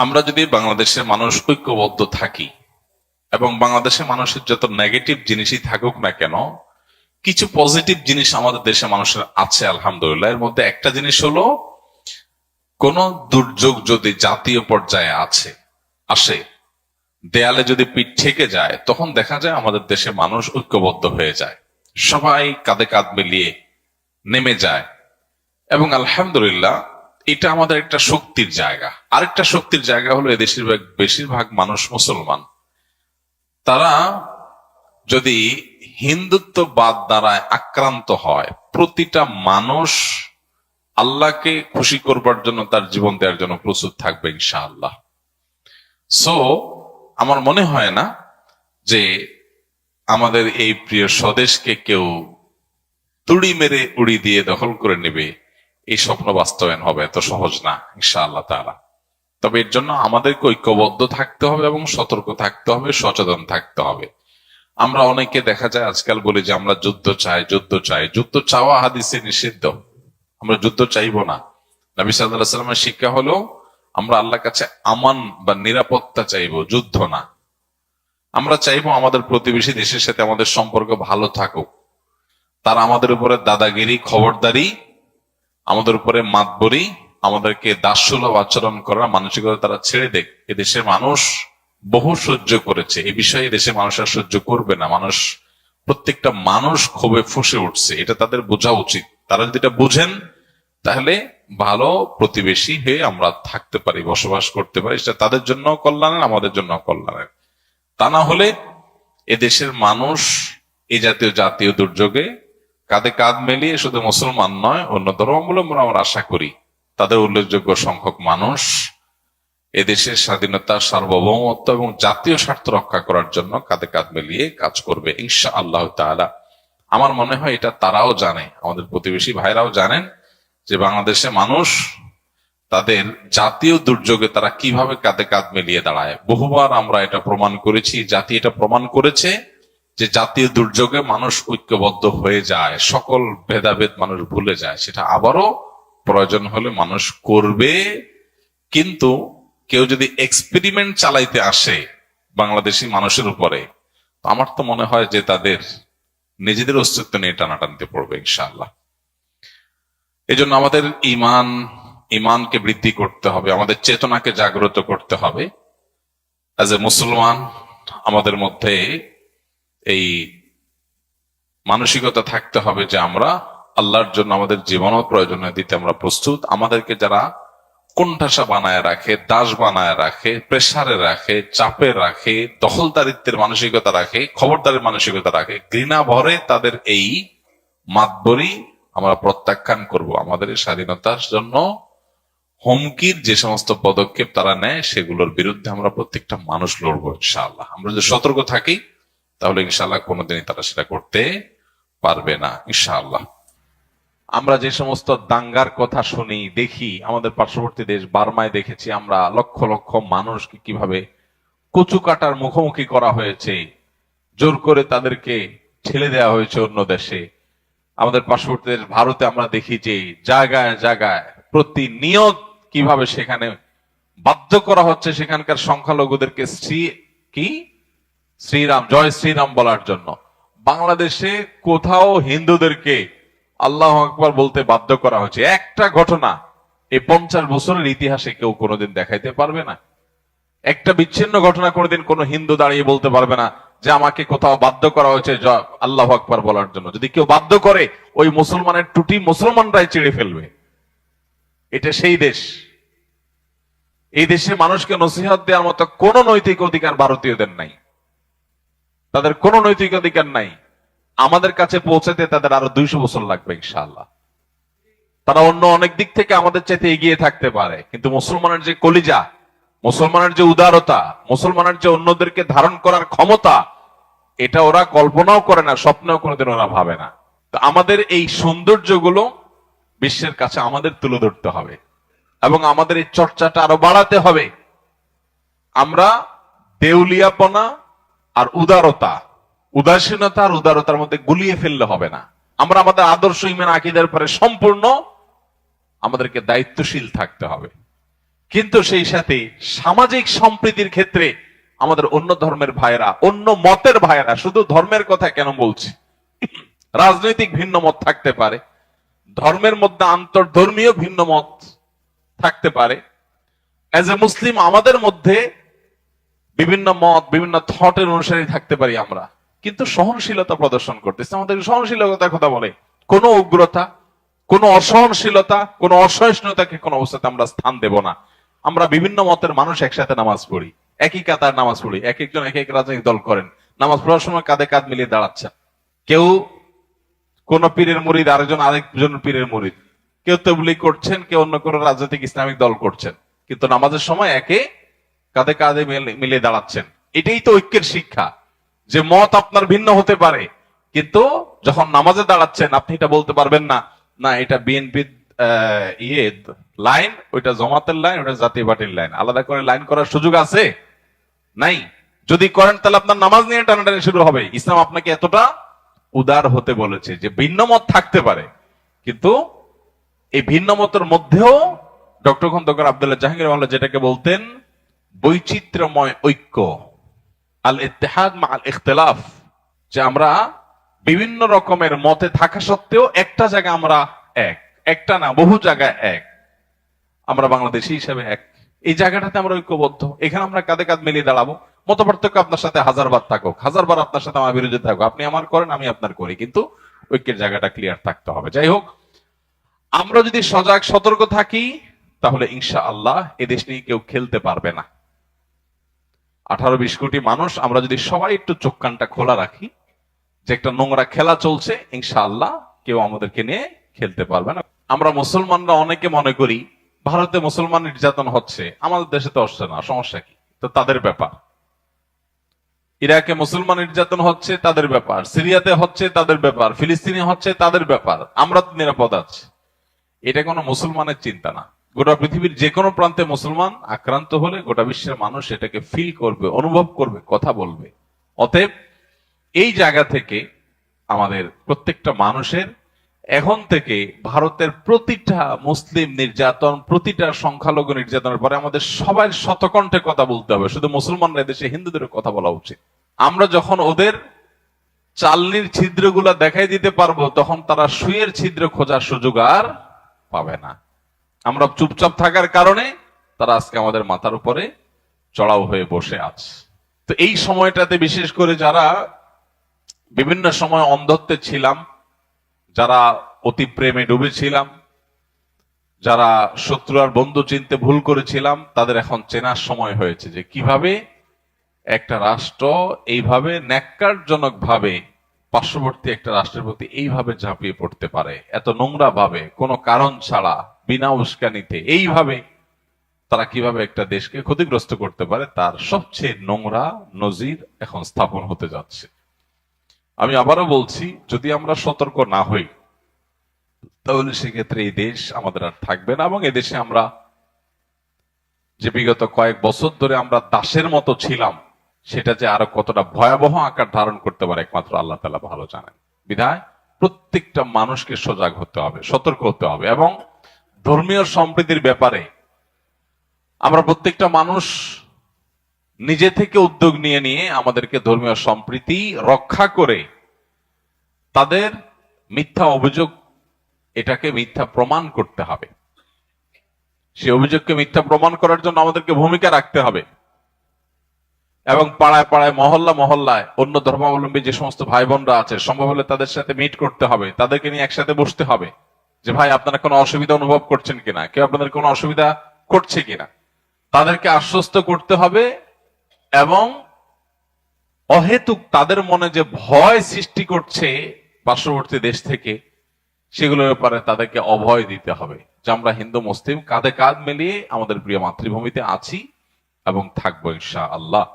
আমরা যদি বাংলাদেশের মানুষ ঐক্যবদ্ধ থাকি এবং বাংলাদেশের মানুষের যত নেগেটিভ জিনিসই থাকুক না কেন, কিছু পজিটিভ জিনিস আমাদের দেশে মানুষের আছে, আলহামদুলিল্লাহ। এর মধ্যে একটা জিনিস হলো, কোন দুর্যোগ যদি জাতীয় পর্যায়ে আছে, আসে, দেয়ালে যদি পিঠ ঠেকে যায়, তখন দেখা যায় আমাদের দেশে মানুষ ঐক্যবদ্ধ হয়ে যায়। সবাই কাঁধে কাঁধ মিলিয়ে নেমে যায়। এবং আলহামদুলিল্লাহ এটা আমাদের একটা শক্তির জায়গা। আরেকটা শক্তির জায়গা হলো এদেশের বেশিরভাগ মানুষ মুসলমান। তারা যদি হিন্দুত্ববাদ দ্বারা আক্রান্ত হয়, প্রতিটা মানুষ আল্লাহকে খুশি করবার জন্য, তার জীবন দেওয়ার জন্য প্রস্তুত থাকবে ইনশাআল্লাহ। সো আমার মনে হয় না যে আমাদের এই প্রিয় স্বদেশকে কেউ তুড়ি মেরে উড়ি দিয়ে দখল করে নেবে। এই স্বপ্ন বাস্তবায়ন হবে এত সহজ না, ইনশাআল্লাহ তাআলা। তবে এর জন্য আমাদেরকে ঐক্যবদ্ধ থাকতে হবে এবং সতর্ক থাকতে হবে, সচেতন থাকতে হবে। আমরা অনেকে দেখা যায় আজকাল বলি যে আমরা যুদ্ধ চাই যুদ্ধ চাই। যুদ্ধ চাওয়া হাদিসে নিষিদ্ধ। আমরা যুদ্ধ চাইব না। নবী সাল্লাহ সাল্লামের শিক্ষা হলো, আমরা আল্লাহর কাছে আমান বা নিরাপত্তা চাইব, যুদ্ধ না। আমরা চাইব আমাদের প্রতিবেশী দেশের সাথে আমাদের সম্পর্ক ভালো থাকুক। তারা আমাদের উপরে দাদাগিরি, খবরদারি আমাদের উপরে মাত মাতবরি, আমাদেরকে দাসসুলভ আচরণ করার মানসিকতা তারা ছেড়ে দেখ এদেশের মানুষ বহু সহ্য করেছে। এ বিষয়ে দেশের মানুষ আর সহ্য করবে না। মানুষ, প্রত্যেকটা মানুষ ক্ষোভে ফুসে উঠছে। এটা তাদের বোঝা উচিত। তারা যদি এটা বুঝেন, তাহলে ভালো প্রতিবেশী হয়ে আমরা থাকতে পারি, বসবাস করতে পারি। সেটা তাদের জন্য কল্যাণের, আমাদের জন্য কল্যাণের। তা না হলে এদেশের মানুষ এই জাতীয় জাতীয় দুর্যোগে কাঁধে কাঁধ মিলিয়ে শুধু মুসলমান নয়, অন্য ধর্মাবলম্বন আমরা আশা করি। তাদের উল্লেখযোগ্য সংখ্যক মানুষ এদেশের স্বাধীনতা, সার্বভৌমত্ব এবং জাতীয় স্বার্থ রক্ষা করার জন্য কাঁধে কাঁধ মিলিয়ে কাজ করবে ইনশা আল্লাহ তাআলা। আমার মনে হয় এটা তারাও জানে, আমাদের প্রতিবেশী ভাইরাও জানেন যে বাংলাদেশে মানুষ তাদের জাতীয় দুর্যোগে তারা কীভাবে কাঁধে কাঁধ মিলিয়ে দাঁড়ায়। বহুবার আমরা এটা প্রমাণ করেছি, জাতি এটা প্রমাণ করেছে। যে জাতীয় দুর্যোগে মানুষ ঐক্যবদ্ধ হয়ে যায়, সকল ভেদাভেদ মানুষ ভুলে যায়, সেটা আবারও প্রয়োজন হলে মানুষ করবে। কিন্তু কেউ যদি এক্সপেরিমেন্ট চালাইতে আসে বাংলাদেশি মানুষের উপরে আমার তো মনে হয় যে তাদের নিজেদের অস্তিত্ব নিয়ে টানাটানিতে পড়বে ইনশাআল্লাহ। এই জন্য আমাদের ইমান, ইমানকে বৃদ্ধি করতে হবে, আমাদের চেতনাকে জাগ্রত করতে হবে। অ্যাজ এ মুসলমান, আমাদের মধ্যে এই মানসিকতা থাকতে হবে যে আমরা আল্লাহর জন্য আমাদের জীবনও প্রয়োজনীয় দিতে আমরা প্রস্তুত। আমাদেরকে যারা কোণঠাসা বানায় রাখে, দাস বানায় রাখে, প্রেসারে রাখে, চাপে রাখে, দখলদারিত্বের মানসিকতা রাখে, খবরদারের মানসিকতা রাখে, ঘৃণা ভরে তাদের এই মাতবরি আমরা প্রত্যাখ্যান করব। আমাদের স্বাধীনতার জন্য হুমকির যে সমস্ত পদক্ষেপ তারা নেয়, সেগুলোর বিরুদ্ধে আমরা প্রত্যেকটা মানুষ লড়বো ইনশাআল্লাহ। আমরা যদি সতর্ক থাকি তাহলে ইনশাআল্লাহ কোনোদিনই তারা সেটা করতে পারবে না, ইনশাআল্লাহ। আমরা যে সমস্ত দাঙ্গার কথা শুনি, দেখি, আমাদের পার্শ্ববর্তী দেশ বার্মায় দেখেছি আমরা লক্ষ লক্ষ মানুষকে কীভাবে কচু কাটার মুখোমুখি করা হয়েছে, জোর করে তাদেরকে ঠেলে দেওয়া হয়েছে অন্য দেশে। আমাদের পার্শ্ববর্তী দেশ ভারতে আমরা দেখি যে জায়গায় জায়গায় প্রতিনিয়ত কীভাবে সেখানে বাধ্য করা হচ্ছে সেখানকার সংখ্যালঘুদেরকে শ্রী কি শ্রীরাম, জয় শ্রীরাম বলার জন্য। বাংলাদেশে কোথাও হিন্দুদেরকে আল্লাহ আকবর বলতে বাধ্য করা হচ্ছে একটা ঘটনা এই পঞ্চাশ বছরের ইতিহাসে কেউ কোনোদিন দেখাইতে পারবে না। একটা বিচ্ছিন্ন ঘটনা কোনোদিন কোনো হিন্দু দাঁড়িয়ে বলতে পারবে না যে আমাকে কোথাও বাধ্য করা হয়েছে আল্লাহ আকবর বলার জন্য। যদি কেউ বাধ্য করে ওই মুসলমানের টুটি মুসলমানরাই চিড়ে ফেলবে। এটা সেই দেশ। এই দেশে মানুষকে নসিহত দেওয়ার মতো কোন নৈতিক অধিকার ভারতীয়দের নাই। তাদের কোনো নৈতিক অধিকার নাই। আমাদের কাছে পৌঁছাতে তাদের আরও দুইশো বছর লাগবে, ইনশাআল্লাহ। তারা অন্য অনেক দিক থেকে আমাদের চাইতে এগিয়ে থাকতে পারে, কিন্তু মুসলমানের যে কলিজা, মুসলমানের যে উদারতা, মুসলমানের যে অন্যদেরকে ধারণ করার ক্ষমতা, এটা ওরা কল্পনাও করে না, স্বপ্নেও কোনোদিন ওরা ভাবে না। তো আমাদের এই সৌন্দর্যগুলো বিশ্বের কাছে আমাদের তুলে ধরতে হবে এবং আমাদের এই চর্চাটা আরও বাড়াতে হবে। আমরা দেউলিয়াপনা আর উদারতা। উদাসীনতা আর উদারতার মধ্যে গুলিয়ে ফেললে হবে না। আমরা আমাদের আদর্শ ইমান আকিদের পরে সম্পূর্ণ আমাদেরকে দায়িত্বশীল থাকতে হবে। কিন্তু সেই সাথে সামাজিক সম্প্রীতির ক্ষেত্রে আমাদের অন্য ধর্মের ভাইরা অন্য মতের ভাইয়েরা, শুধু ধর্মের কথা কেন বলছি? রাজনৈতিক ভিন্ন মত থাকতে পারে। ধর্মের মধ্যে আন্তর্ধর্মীয় ভিন্ন মত থাকতে পারে। অ্যাজ এ মুসলিম আমাদের মধ্যে বিভিন্ন মত, বিভিন্ন থটের অনুসারী থাকতে পারি আমরা। কিন্তু সহনশীলতা প্রদর্শন করতেছে। আমাদের সহনশীলতার কথা বলে। কোনো উগ্রতা, কোনো অসহনশীলতা, কোনো অসহিষ্ণুতাকে কোনো অবস্থাতে আমরা স্থান দেব না। আমরা বিভিন্ন মতের মানুষ একসাথে নামাজ পড়ি। একই কাতার নামাজ পড়ি। এক একজন এক এক রাজনৈতিক দল করেন। নামাজ পড়ার সময় কাঁধে কাঁধ মিলিয়ে দাঁড়াচ্ছেন। কেউ কোন পীরের মুরিদ, আরেকজন আরেকজন পীরের মুরিদ। কেউ তবলিগ করছেন, কেউ অন্য কোন রাজনৈতিক ইসলামিক দল করছেন। কিন্তু নামাজের সময় একে কাঁধে কাঁধে মিলে- দাঁড়াচ্ছেন। এটাই তো ঐক্যের শিক্ষা, যে মত আপনার ভিন্ন হতে পারে। কিন্তু যখন নামাজে দাঁড়াচ্ছেন, আপনি এটা বলতে পারবেন না না, এটা বিএনপি ইয়ে লাইন, ওইটা জমাতের লাইন ওটা জাতীয় পার্টির লাইন। আলাদা করে লাইন করার সুযোগ আছে? নাই। যদি করেন, তাহলে আপনার নামাজ নিয়ে টানাটানি শুরু হবে। ইসলাম আপনাকে এতটা উদার হতে বলেছে যে ভিন্ন মত থাকতে পারে। কিন্তু এই ভিন্ন মতের মধ্যেও ডক্টর খন্দকার আব্দুল্লাহ জাহাঙ্গীর যেটাকে বলতেন বৈচিত্র্যময় ঐক্য আল ইত্তেহাদ মা আল ইখতিলাফ যে আমরা বিভিন্ন রকমের মতে থাকা সত্ত্বেও একটা জায়গা আমরা এক, একটা না, বহু জায়গায় এক। আমরা বাংলাদেশি হিসেবে এক। এই জায়গাটাতে আমরা ঐক্যবদ্ধ। এখানে আমরা কাঁধে কাঁধ মিলিয়ে দাঁড়াবো। মত পার্থক্য আপনার সাথে হাজার বার থাকুক হাজার বার আপনার সাথে আমার বিরুদ্ধে থাকুক। আপনি আমার করেন, আমি আপনার করি। কিন্তু ঐক্যের জায়গাটা ক্লিয়ার থাকতে হবে। যাই হোক, আমরা যদি সজাগ, সতর্ক থাকি, তাহলে ইনশা আল্লাহ এদেশ নিয়ে কেউ খেলতে পারবে না। আঠারো বিশ কোটি মানুষ, আমরা যদি সবাই একটু চোখ কানটা খোলা রাখি, যে একটা নোংরা খেলা চলছে, ইনশাআল্লাহ কেউ আমাদেরকে নিয়ে খেলতে পারবে না। আমরা মুসলমানরা অনেকে মনে করি, ভারতে মুসলমান নির্যাতন হচ্ছে, আমাদের দেশে তো হচ্ছে না, সমস্যা কি? তো তাদের ব্যাপার। ইরাকে মুসলমান নির্যাতন হচ্ছে, তাদের ব্যাপার। সিরিয়াতে হচ্ছে, তাদের ব্যাপার। ফিলিস্তিনে হচ্ছে, তাদের ব্যাপার। আমরা তো নিরাপদ আছি। এটা কোনো মুসলমানের চিন্তা না। গোটা পৃথিবীর যে কোনো প্রান্তে মুসলমান আক্রান্ত হলে গোটা বিশ্বের মানুষ এটাকে ফিল করবে, অনুভব করবে, কথা বলবে। অতএব এই জায়গা থেকে আমাদের প্রত্যেকটা মানুষের এখন থেকে ভারতের প্রতিটা মুসলিম নির্যাতন, প্রতিটা সংখ্যালঘু নির্যাতনের পরে আমাদের সবাই শতকণ্ঠে কথা বলতে হবে। শুধু মুসলমানরা দেশে হিন্দুদের কথা বলা উচিত। আমরা যখন ওদের চালনির ছিদ্রগুলা দেখাই দিতে পারব, তখন তারা সুয়ের ছিদ্র খোঁজার সুযোগ আর পাবে না। আমরা চুপচাপ থাকার কারণে তারা আজকে আমাদের মাথার উপরে চড়াও হয়ে বসে আছে। তো এই সময়টাতে বিশেষ করে যারা বিভিন্ন সময় অন্ধত্বে ছিলাম, যারা অতি প্রেমে ডুবেছিলাম, যারা শত্রু আর বন্ধু চিনতে ভুল করেছিলাম, তাদের এখন চেনার সময় হয়েছে যে কীভাবে একটা রাষ্ট্র এইভাবে ন্যাক্কারজনক ভাবে পার্শ্ববর্তী একটা রাষ্ট্রের প্রতি এইভাবে ঝাঁপিয়ে পড়তে পারে, এত নোংরা ভাবে কোনো কারণ ছাড়া বিনা উস্কানিতে এইভাবে তারা কীভাবে একটা দেশকে ক্ষতিগ্রস্ত করতে পারে, তার সবচেয়ে নোংরা নজির এখন স্থাপন হতে যাচ্ছে। আমি আবারও বলছি, যদি আমরা সতর্ক না হই, তাহলে সেক্ষেত্রে এই দেশ আমাদের আর থাকবে না, এবং এদেশে আমরা যে বিগত কয়েক বছর ধরে আমরা দাসের মতো ছিলাম, সেটা যে আরও কতটা ভয়াবহ আকার ধারণ করতে পারে, একমাত্র আল্লাহ তালা ভালো জানেন। বিধায় প্রত্যেকটা মানুষকে সজাগ হতে হবে, সতর্ক হতে হবে, এবং ধর্মীয় সম্প্রীতির ব্যাপারে আমরা প্রত্যেকটা মানুষ নিজে থেকে উদ্যোগ নিয়ে নিয়ে আমাদেরকে ধর্মীয় সম্প্রীতি রক্ষা করে তাদের মিথ্যা অভিযোগ এটাকে মিথ্যা প্রমাণ করতে হবে। সে অভিযোগকে মিথ্যা প্রমাণ করার জন্য আমাদেরকে ভূমিকা রাখতে হবে। এবং পাড়ায় পাড়ায়, মহল্লা মহল্লায় অন্য ধর্মাবলম্বী যে সমস্ত ভাই বোনরা আছে, সম্ভব হলে তাদের সাথে মিট করতে হবে, তাদেরকে নিয়ে একসাথে বসতে হবে। যে ভাই, আপনারা কোনো অসুবিধা অনুভব করছেন কিনা? কেউ আপনাদের কোনো অসুবিধা করছে কিনা? তাদেরকে আশ্বস্ত করতে হবে এবং অহেতুক তাদের মনে যে ভয় সৃষ্টি করছে পার্শ্ববর্তী দেশ থেকে, সেগুলোর ব্যাপারে তাদেরকে অভয় দিতে হবে। যে আমরা হিন্দু, মুসলিম, কাঁধে কাঁধ মিলিয়ে আমাদের প্রিয় মাতৃভূমিতে আছি এবং থাকব ইনশা আল্লাহ